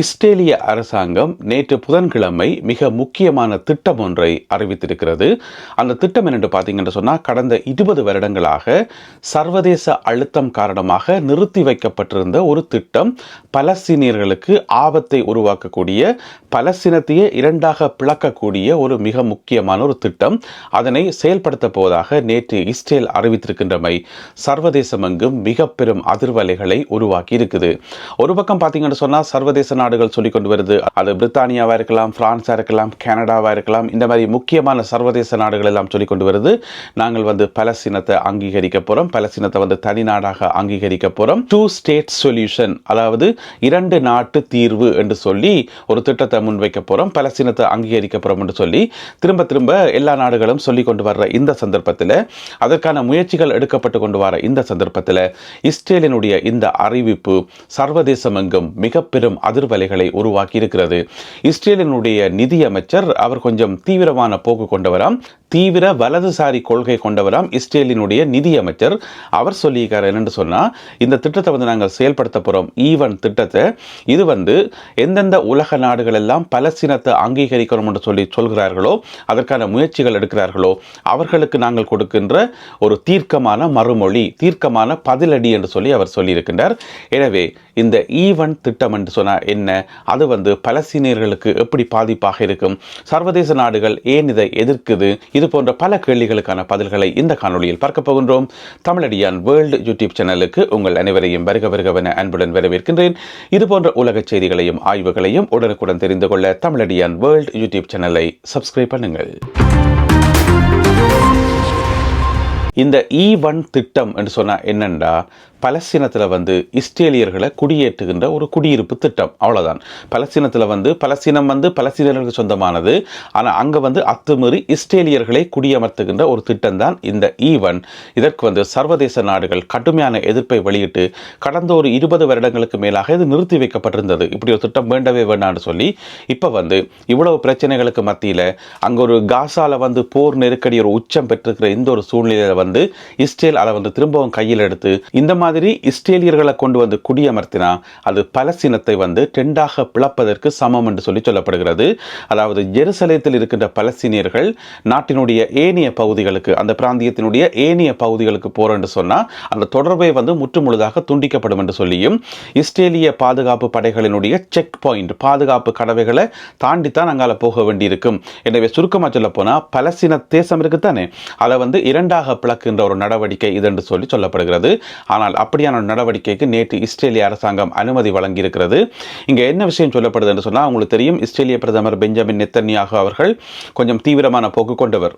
இஸ்ரேலிய அரசாங்கம் நேற்று புதன்கிழமை மிக முக்கியமான திட்டம் ஒன்றை அறிவித்திருக்கிறது. அந்த திட்டம் என்னென்று பார்த்தீங்கன்னு சொன்னால் கடந்த இருபது வருடங்களாக சர்வதேச அழுத்தம் காரணமாக நிறுத்தி வைக்கப்பட்டிருந்த ஒரு திட்டம் பலஸ்தீனியர்களுக்கு ஆபத்தை உருவாக்கக்கூடிய பலஸ்தீனத்தையே இரண்டாக பிளக்கக்கூடிய ஒரு மிக முக்கியமான ஒரு திட்டம். அதனை செயல்படுத்த போவதாக நேற்று இஸ்ரேல் அறிவித்திருக்கின்றமை சர்வதேசமெங்கும் மிக பெரும் அதிர்வலைகளை உருவாக்கி இருக்குது ஒரு பக்கம் பார்த்தீங்கன்னு சொன்னால் சர்வதேச நாடுகள் சொல்லிக் கொண்டு வருது. அது பிரித்தானியாவாக இருக்கலாம் பிரான்ஸா இருக்கலாம் கனடாவாக இருக்கலாம் இந்த மாதிரி முக்கியமான சர்வதேச நாடுகள் எல்லாம் சொல்லிக் கொண்டு வருது. நாங்கள் வந்து பலஸ்தீனத்தை அங்கீகரிக்க போகிறோம் பலஸ்தீனத்தை வந்து தனி நாடாக அங்கீகரிக்க போகிறோம் டூ ஸ்டேட் சொல்யூஷன் அதாவது இரண்டு நாட்டு தீர்வு என்று சொல்லி ஒரு திட்டத்தை முன்வைக்க போகிறோம் பலஸ்தீனத்தை அங்கீகரிக்க போகிறோம் என்று சொல்லி திரும்ப திரும்ப எல்லா நாடுகளும் சொல்லிக் கொண்டு வர்ற இந்த சந்தர்ப்பத்தில் அதற்கான முயற்சிகள் எடுக்கப்பட்டு கொண்டு வர இந்த சந்தர்ப்பத்தில் இஸ்ரேலினுடைய இந்த அறிவிப்பு சர்வதேசமெங்கும் மிக பெரும் அதிர்வலைகளை உருவாக்கி இருக்கிறது இஸ்ரேலினுடைய நிதியமைச்சர் அவர் கொஞ்சம் தீவிரமான போக்கு கொண்டவராம் தீவிர வலதுசாரி கொள்கை கொண்டவராம் இஸ்ரேலினுடைய நிதியமைச்சர் அவர் சொல்லியிருக்கார் என்னென்னு சொன்னால் இந்த திட்டத்தை வந்து நாங்கள் செயல்படுத்த போகிறோம் ஈவன் திட்டத்தை. இது வந்து எந்தெந்த உலக நாடுகள் எல்லாம் பலஸ்தீனத்தை அங்கீகரிக்கணும் என்று சொல்லி சொல்கிறார்களோ அதற்கான முயற்சிகள் எடுக்கிறார்களோ அவர்களுக்கு நாங்கள் கொடுக்கின்ற ஒரு தீர்க்கமான மறுமொழி தீர்க்கமான பதிலடி என்று சொல்லி அவர் சொல்லியிருக்கின்றார். எனவே இந்த ஈவன் திட்டம் என்று சொன்னால் என்ன? அது வந்து பலஸ்தீனியர்களுக்கு எப்படி பாதிப்பாக இருக்கும்? சர்வதேச நாடுகள் ஏன் இதை எதிர்க்குது? இது போன்ற பல கேள்விகளுக்கான பதில்களை இந்த காணொளியில் பார்க்க போகின்றோம். தமிழடியான் வேர்ல்டு யூடியூப் சேனலுக்கு உங்கள் அனைவரையும் வருக வருகவென அன்புடன் வரவேற்கின்றேன். இது போன்ற உலக செய்திகளையும் ஆய்வுகளையும் உடனுக்குடன் தெரிந்து கொள்ள தமிழடியான் வேர்ல்டு யூடியூப் சேனலை சப்ஸ்கிரைப் பண்ணுங்கள். இந்த e இ ஒன் திட்டம் என்று சொன்னால் என்னென்றா பலஸ்தீனத்தில் வந்து இஸ்ரேலியர்களை குடியேற்றுகின்ற ஒரு குடியிருப்பு திட்டம். அவ்வளோதான் பலஸ்தீனத்தில் வந்து பலஸ்தீனம் வந்து பலஸ்தீனர்களுக்கு சொந்தமானது. ஆனால் அங்கே வந்து அத்துமீறி இஸ்ரேலியர்களை குடியமர்த்துகின்ற ஒரு திட்டம் தான் இந்த ஈவன். இதற்கு வந்து சர்வதேச நாடுகள் கடுமையான எதிர்ப்பை வெளியிட்டு கடந்த ஒரு இருபது வருடங்களுக்கு மேலாக இது நிறுத்தி வைக்கப்பட்டிருந்தது. இப்படி ஒரு திட்டம் வேண்டவே வேண்டாம்னு சொல்லி இப்போ வந்து இவ்வளவு பிரச்சனைகளுக்கு மத்தியில் அங்கே ஒரு காசாவில் வந்து போர் நெருக்கடி ஒரு உச்சம் பெற்றிருக்கிற இந்த ஒரு சூழ்நிலையில் வந்து இஸ்ரேல் அதை வந்து திரும்பவும் கையில் எடுத்து இந்த மாதிரி மாதிரி இஸ்ரேலியர்களை கொண்டு வந்து குடியமர்த்தினா அது பலஸ்தீனத்தை வந்து டெண்டாக பிளப்பதற்கு சமம் என்று சொல்லி சொல்லப்படுகிறது. அதாவது ஜெருசலேத்தில் இருக்கின்ற பலஸ்தீனியர்கள் நாட்டினுடைய ஏனைய பகுதிகளுக்கு அந்த பிராந்தியத்தினுடைய ஏனைய பகுதிகளுக்கு போறேன்னு சொன்னால் அந்த தொடர்பை வந்து முற்றுமுழுதாக துண்டிக்கப்படும் என்று சொல்லியும் இஸ்ரேலிய பாதுகாப்பு படைகளினுடைய செக் பாயிண்ட் பாதுகாப்பு கடவைகளை தாண்டித்தான் அங்கால போக வேண்டியிருக்கும். எனவே சுருக்கமாக சொல்ல போனால் பலஸ்தீன தேசம் இருக்குத்தானே? அதை வந்து இரண்டாக பிளக்குன்ற ஒரு நடவடிக்கை இது என்று சொல்லி சொல்லப்படுகிறது. ஆனால் அப்படியான நடவடிக்கைக்கு நேற்று இஸ்ரேலிய அரசாங்கம் அனுமதி வழங்கியிருக்கிறது. இங்கே என்ன விஷயம் சொல்லப்படுது என்று சொன்னால் உங்களுக்கு தெரியும் இஸ்ரேலிய பிரதமர் பெஞ்சமின் நெத்தன்யாகு அவர்கள் கொஞ்சம் தீவிரமான போக்கு கொண்டவர்.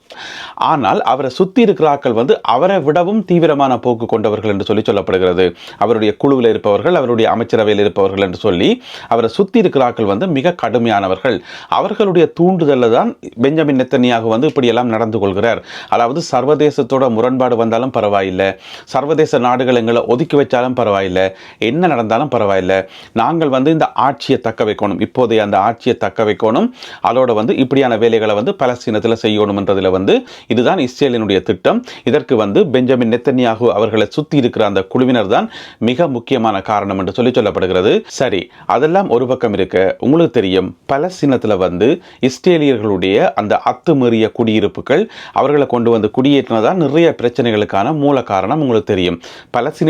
ஆனால் அவரை சுற்றி இருக்கிறாக்கள் வந்து அவரை விடவும் தீவிரமான போக்கு கொண்டவர்கள் என்று சொல்லி சொல்லப்படுகிறது. அவருடைய குழுவில் இருப்பவர்கள் அவருடைய அமைச்சரவையில் இருப்பவர்கள் என்று சொல்லி அவரை சுற்றி இருக்கிறாக்கள் வந்து மிக கடுமையானவர்கள். அவர்களுடைய தூண்டுதலில் தான் பெஞ்சமின் நெத்தன்யாகு வந்து இப்படியெல்லாம் நடந்து கொள்கிறார். அதாவது சர்வதேசத்தோட முரண்பாடு வந்தாலும் பரவாயில்லை. சர்வதேச நாடுகள் எங்களை ஒதுக்கி வச்சாலும் பரவாயில்லை. என்ன நடந்தாலும் பரவாயில்லை. நாங்கள் வந்து இந்த ஆட்சியை தக்க வைக்கணும். இப்போதைய அந்த ஆட்சியை தக்க வைக்கணும். அதோட வந்து இப்படியான வேலைகளை வந்து பலஸ்தீனத்தில் செய்யணும்ன்றதுல வந்து இதுதான் இஸ்ரேலினுடைய திட்டம். இதற்கு வந்து பெஞ்சமின் நெத்தன்யாகு அவர்களை சுற்றி இருக்கிற அந்த குழுவினர் தான் மிக முக்கியமான காரணம் என்று சொல்லி சொல்லப்படுகிறது. சரி அதெல்லாம் ஒரு பக்கம் இருக்க. உங்களுக்கு தெரியும் பலஸ்தீனத்தில் வந்து இஸ்ரேலியர்களுடைய அந்த அத்துமீறிய குடியிருப்புகள் அவர்களை கொண்டு வந்து குடியேற்றினதான் நிறைய பிரச்சனைகளுக்கான மூல காரணம் உங்களுக்கு தெரியும்.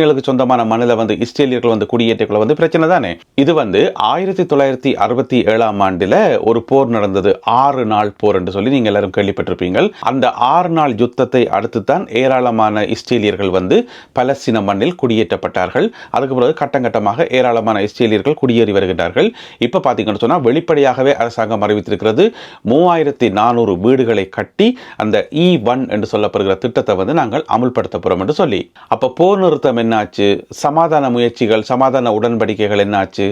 இஸ்ரேலுக்கு சொந்தமான மண்ணில் வந்து இஸ்ரேலியர்கள் வந்து குடியேற்றக்குள்ள வந்து பிரச்சனை தானே? இது வந்து ஆயிரத்தி தொள்ளாயிரத்தி அறுபத்தி ஏழாம் ஆண்டில் ஒரு போர் நடந்தது. ஆறு நாள் போர் என்று சொல்லி நீங்கள் எல்லாரும் கேள்விப்பட்டிருப்பீங்கள். அந்த ஆறு நாள் யுத்தத்தை அடுத்து தான் ஏராளமான இஸ்ரேலியர்கள் வந்து பலஸ்தீன மண்ணில் குடியேற்றப்பட்டார்கள். அதுக்கு பிறகு கட்டம் கட்டமாக ஏராளமான இஸ்ரேலியர்கள் குடியேறி வருகின்றார்கள். இப்போ பார்த்தீங்கன்னு சொன்னால் வெளிப்படையாகவே அரசாங்கம் அறிவித்திருக்கிறது மூவாயிரத்தி நானூறு வீடுகளை கட்டி அந்த e இ ஒன் என்று சொல்லப்படுகிற திட்டத்தை வந்து நாங்கள் அமுல்படுத்த போகிறோம் என்று சொல்லி. அப்போ போர் நிறுத்தம் என்ன? என்னாச்சு? சமாதான முயற்சிகள் சமாதான உடன்படிக்கைகள் என்னாச்சு?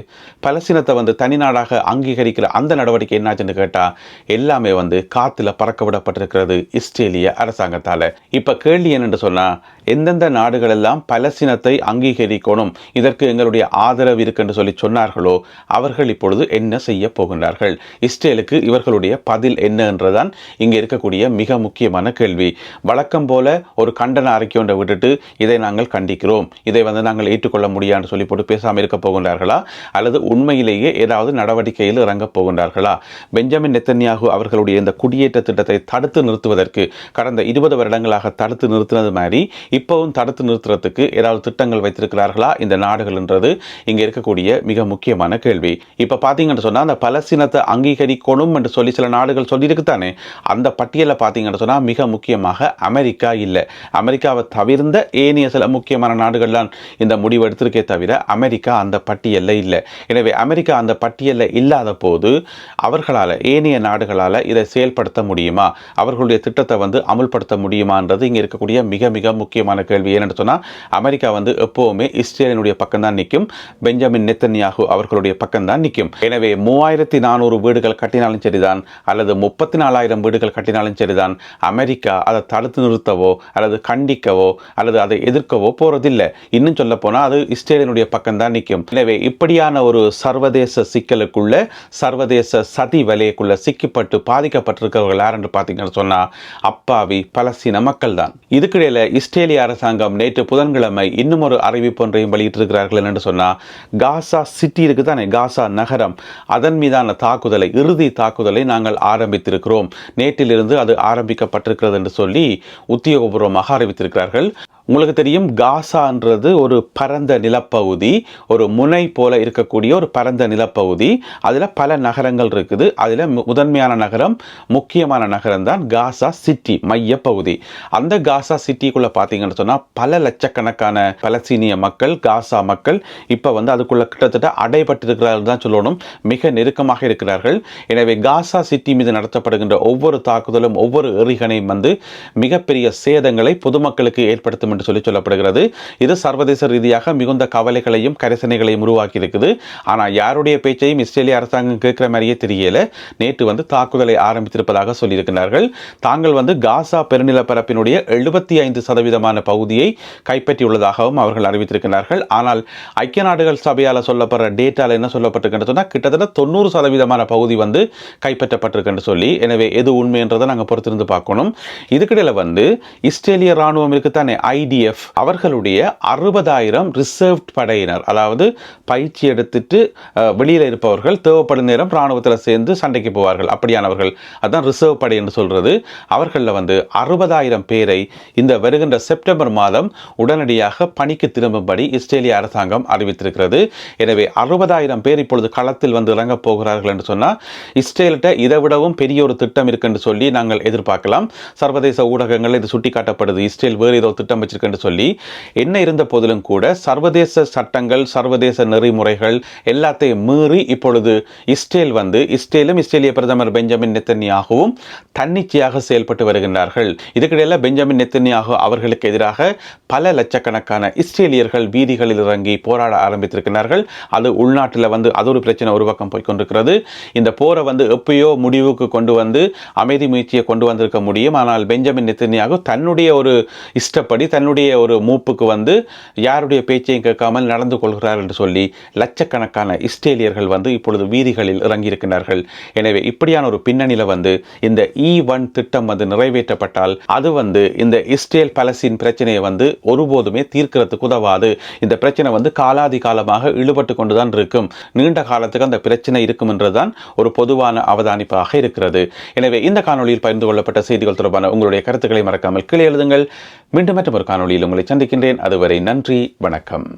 பலஸ்தீனத்தை வந்து தனிநாடாக அங்கீகரிக்கிற அந்த நடவடிக்கை என்னாச்சுன்னு கேட்டால் எல்லாமே வந்து காற்றுல பறக்க விடப்பட்டிருக்கிறது இஸ்ரேலிய அரசாங்கத்தால். இப்போ கேள்வி என்னென்று சொன்னால் எந்தெந்த நாடுகளெல்லாம் பலஸ்தீனத்தை அங்கீகரிக்கணும் இதற்கு எங்களுடைய ஆதரவு இருக்கு என்று சொல்லி சொன்னார்களோ அவர்கள் இப்பொழுது என்ன செய்ய போகின்றார்கள்? இஸ்ரேலுக்கு இவர்களுடைய பதில் என்ன என்றுதான் இங்கே இருக்கக்கூடிய மிக முக்கியமான கேள்வி. வழக்கம் போல ஒரு கண்டன அறிக்கை ஒன்றை விட்டுட்டு இதை நாங்கள் கண்டிக்கிறோம். இதை வந்து நாங்கள் ஏற்றுக்கொள்ள முடியாது சொல்லி போட்டு பேசாமல் இருக்க போகின்றார்களா? அல்லது உண்மையிலேயே ஏதாவது நடவடிக்கையில் இறங்கப் போகின்றார்களா? பெஞ்சமின் நெத்தன்யாகு அவர்களுடைய இந்த குடியேற்ற திட்டத்தை தடுத்து நிறுத்துவதற்கு கடந்த இருபது வருடங்களாக தடுத்து நிறுத்தினது மாதிரி இப்போவும் தடுத்து நிறுத்துறதுக்கு ஏதாவது திட்டங்கள் வைத்திருக்கிறார்களா? இந்த நாடுகள் என்றது இருக்கக்கூடிய மிக முக்கியமான கேள்வி. இப்போ பார்த்தீங்கன்னு சொன்னால் அந்த பலஸ்தீனத்தை அங்கீகரிக்கணும் என்று சொல்லி சில நாடுகள் சொல்லியிருக்கு தானே அந்த பட்டியலை பார்த்தீங்கன்னு சொன்னால் மிக முக்கியமாக அமெரிக்கா இல்லை. அமெரிக்காவை தவிர்ந்த ஏனைய சில முக்கியமான நாடுகள் தான் இந்த முடிவு எடுத்திருக்கே தவிர அமெரிக்கா அந்த பட்டியலில் இல்லை. எனவே அமெரிக்கா அந்த பட்டியலில் இல்லாத போது அவர்களால் ஏனைய நாடுகளால் இதை செயல்படுத்த முடியுமா? அவர்களுடைய திட்டத்தை வந்து அமுல்படுத்த முடியுமான்றது இங்கே இருக்கக்கூடிய மிக மிக முக்கியமான கேள்வி ஏன்னு சொன்னால் அமெரிக்கா வந்து எப்போவுமே இஸ்ரேலினுடைய பக்கம்தான் நிற்கும். பெஞ்சமின் நெத்தன்யாகு அவர்களுடைய பக்கம் தான் நிற்கும். எனவே மூவாயிரத்தி நானூறு வீடுகள் கட்டினாலும் சரிதான் அல்லது முப்பத்தி நாலாயிரம் வீடுகள் கட்டினாலும் சரிதான் அமெரிக்கா அதை தடுத்து நிறுத்தவோ அல்லது கண்டிக்கவோ அல்லது அதை எதிர்க்கவோ போறதில்லை. இன்னும் சொல்ல போனால் அது இஸ்ரேலினுடைய பக்கம்தான் நிற்கும். எனவே இப்படியான ஒரு சர்வதேச சிக்கலுக்குள்ள சர்வதேச சதி வலைக்குள்ள சிக்கப்பட்டு பாதிக்கப்பட்டிருக்கிறவர்கள் யார் என்று பார்த்தீங்கன்னு சொன்னால் அப்பாவி பலஸ்தீன மக்கள் தான் இதுக்கிடையில் இஸ்ரேலிய அரசாங்கம் நேற்று புதன்கிழமை இன்னும் ஒரு அறிவிப்பு ஒன்றையும் வெளியிட்டிருக்கிறார்கள் என்று சொன்னால் காசா சிட்டி இருக்கு தானே காசா நகரம் அதன் மீதான தாக்குதலை இறுதி தாக்குதலை நாங்கள் ஆரம்பித்திருக்கிறோம். நேற்றிலிருந்து அது ஆரம்பிக்கப்பட்டிருக்கிறது என்று சொல்லி உத்தியோகபூர்வமாக அறிவித்திருக்கிறார்கள். உங்களுக்கு தெரியும் காசான்றது ஒரு பரந்த நிலப்பகுதி ஒரு முனை போல இருக்கக்கூடிய ஒரு பரந்த நிலப்பகுதி. அதில் பல நகரங்கள் இருக்குது. அதில் முதன்மையான நகரம் முக்கியமான நகரம் தான் காசா சிட்டி மையப்பகுதி. அந்த காசா சிட்டிக்குள்ளே பார்த்தீங்கன்னு சொன்னால் பல லட்சக்கணக்கான பலஸ்தீனிய மக்கள் காசா மக்கள் இப்போ வந்து அதுக்குள்ளே கிட்டத்தட்ட அடைபட்டிருக்கிறார்கள் தான் சொல்லணும். மிக நெருக்கமாக இருக்கிறார்கள். எனவே காசா சிட்டி மீது நடத்தப்படுகின்ற ஒவ்வொரு தாக்குதலும் ஒவ்வொரு எறிகணையும் வந்து மிகப்பெரிய சேதங்களை பொதுமக்களுக்கு ஏற்படுத்தும் என்று சொல்லி சொல்லப்படுகிறது. இது சர்வதேச ரீதியாக மிகுந்த கவலைகளையும் கரிசனைகளையும் உருவாக்கி இருக்குது ஆனால் யாருடைய பேச்சையும் இஸ்ரேலிய அரசாங்கம் கேட்குற மாதிரியே தெரியல. நேற்று வந்து தாக்குதலை ஆரம்பித்திருப்பதாக சொல்லியிருக்கிறார்கள். தாங்கள் வந்து காசா பெருநிலப்பரப்பினுடைய எழுபத்தி ஐந்து சதவீதமான பகுதியை கைப்பற்றியுள்ளதாகவும் அவர்கள் அறிவித்திருக்கிறார்கள். ஆனால் ஐக்கிய நாடுகள் சபையால் சொல்லப்படுற டேட்டாவில் என்ன சொல்லப்பட்டிருக்குன்னு சொன்னால் கிட்டத்தட்ட தொண்ணூறு சதவீதமான பகுதி வந்து கைப்பற்றப்பட்டிருக்குன்னு சொல்லி எனவே எது உண்மை என்றதை நாங்கள் பொறுத்திருந்து பார்க்கணும். இதுக்கிடையில் வந்து இஸ்ரேலிய ராணுவம் இருக்குத்தானே ஐடிஎஃப் அவர்களுடைய அறுபதாயிரம் ரிசர்வ்ட் படையினர் அதாவது பயிற்சி எடுத்துட்டு வெளியில் இருப்பவர்கள் தேவைப்படும் நேரம் ராணுவத்தில் சேர்ந்து சண்டைக்கு போவார்கள். அப்படியானவர்கள். அதான் ரிசர்வ் படை என்று சொல்கிறது அவர்களில் வந்து அறுபதாயிரம் பேரை இந்த வருகின்ற செப்டம்பர் மாதம் உடனடியாக பணிக்கு திரும்பும்படி இஸ்ரேலிய அரசாங்கம் அறிவித்திருக்கிறது. எனவே அறுபதாயிரம் பேர் இப்பொழுது களத்தில் வந்து இறங்கப் போகிறார்கள் என்று சொன்னால் இஸ்ரேல்கிட்ட இதை விடவும் பெரிய ஒரு திட்டம் இருக்குன்னு சொல்லி நாங்கள் எதிர்பார்க்கலாம். சர்வதேச ஊடகங்கள் இது சுட்டிக்காட்டப்படுது. இஸ்ரேல் வேறு ஏதோ திட்டம் வச்சிருக்கேன்னு சொல்லி என்ன இருந்த போதிலும் கூட சர்வதேச சட்டங்கள் சர்வதேச நெறிமுறைகள் எல்லாத்தையும் மீறி இப்பொழுது இஸ்ரேல் வந்து இஸ்ரேலும் இஸ்ரேலிய பிரதமர் பெஞ்சமின் நெத்தன்யாகவும் தன்னிச்சையாக செயல்பட்டு வருகின்றார்கள். இதுக்கிடையில் பெஞ்சமின் நெத்தன்யாகு அவர்களுக்கு எதிராக பல லட்சக்கணக்கான இஸ்ரேலியர்கள் வீதிகளில் இறங்கி போராட ஆரம்பித்திருக்கிறார்கள். அது உள்நாட்டில் வந்து அது ஒரு பிரச்சனை ஒரு பக்கம் போய் கொண்டிருக்கிறது. இந்த போரை வந்து எப்பயோ முடிவுக்கு கொண்டு வந்து அமைதி முயற்சியை கொண்டு வந்திருக்க முடியும். ஆனால் பெஞ்சமின் நெத்தன்யாகு தன்னுடைய ஒரு இஷ்டப்படி தன்னுடைய ஒரு மூப்புக்கு வந்து யாருடைய பேச்சையும் கேட்காமல் நடந்து கொள்கிறார் என்று சொல்லி லட்சக்கணக்கான இஸ்ரேலியர்கள் வந்து இப்பொழுது வீதிகளில் இறங்கியிருக்கிறார்கள். எனவே இப்படியான ஒரு பின்னணியில் வந்து இந்த e இ ஒன் திட்டம் வந்து நிறைவேற்றப்பட்டால் அது வந்து இந்த இஸ்ரேல் பலஸ்தீன் பிரச்சனையை வந்து ஒருபோதுமே தீர்க்கிறதுக்கு உதவாது. இந்த பிரச்சனை வந்து காலாதி காலமாக இழுபட்டு கொண்டுதான் இருக்கும். நீண்ட காலத்துக்கு அந்த பிரச்சனை இருக்கும் என்றுதான் ஒரு பொதுவான அவதானிப்பாக இருக்கிறது. எனவே இந்த காணொளியில் பகிர்ந்து கொள்ளப்பட்ட செய்திகள் தொடர்பான உங்களுடைய கருத்துக்களை மறக்காமல் கீழே எழுதுங்கள். மீண்டும் மற்றும் ஒரு காணொளியில் உங்களை சந்திக்கின்றேன். அதுவரை நன்றி வணக்கம்.